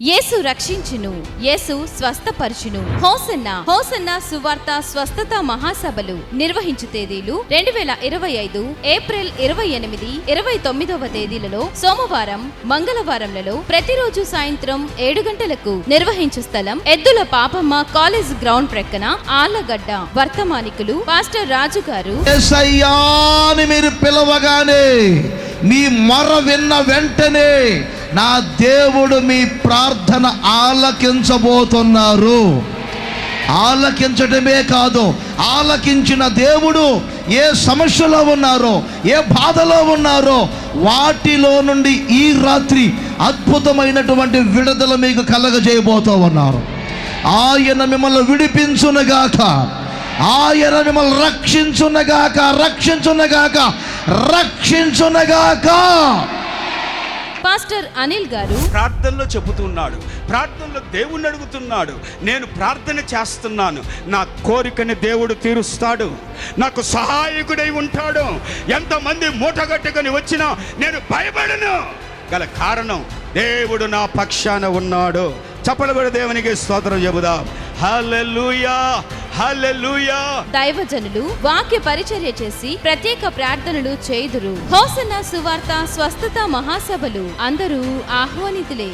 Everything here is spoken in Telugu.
యేసు రక్షించును యేసు స్వస్థపరచును. హోసన్న హోసన్న సువార్త స్వస్థత మహాసభలు నిర్వహించు తేదీలు రెండు వేల ఇరవై ఐదు ఏప్రిల్ ఇరవై ఎనిమిది ఇరవై తొమ్మిదవ తేదీలలో సోమవారం మంగళవారంలలో ప్రతిరోజు సాయంత్రం ఏడు గంటలకు నిర్వహించు స్థలం ఎద్దుల పాపమ్మ కాలేజ్ గ్రౌండ్ ప్రక్కన ఆళ్ళగడ్డ. వర్తమానికులు పాస్టర్ రాజు గారు. మీరు పిలవగానే నీ మర విన్న వెంటనే నా దేవుడు మీ ప్రార్థన ఆలకించబోతున్నారు. ఆలకించడమే కాదు ఆలకించిన దేవుడు ఏ సమస్యలో ఉన్నారో ఏ బాధలో ఉన్నారో వాటిలో నుండి ఈ రాత్రి అద్భుతమైనటువంటి విడుదల మీకు కలగజేయబోతూ ఉన్నారు. ఆయన మిమ్మల్ని విడిపించునగాక ఆయన మిమ్మల్ని రక్షించునగాక రక్షించునగాక రక్షించునగాక. పాస్టర్ అనిల్ గారు ప్రార్థనలో చెబుతున్నాడు. ప్రార్థనలో దేవుణ్ణి అడుగుతున్నాడు. నేను ప్రార్థన చేస్తున్నాను. నా కోరికని దేవుడు తీరుస్తాడు. నాకు సహాయకుడై ఉంటాడు. ఎంతమంది మూటగట్టుకొని వచ్చినా నేను భయపడను. గల కారణం దేవుడు నా పక్షాన ఉన్నాడు. చప్పలబడి దేవునికి స్తోత్రం చెబుదాం. హల్లెలూయా! దైవజనులు వాక్య పరిచర్య చేసి ప్రత్యేక ప్రార్థనలు చేయుదురు. హోసన సువార్త స్వస్థత మహాసభలు అందరూ ఆహ్వానితులే.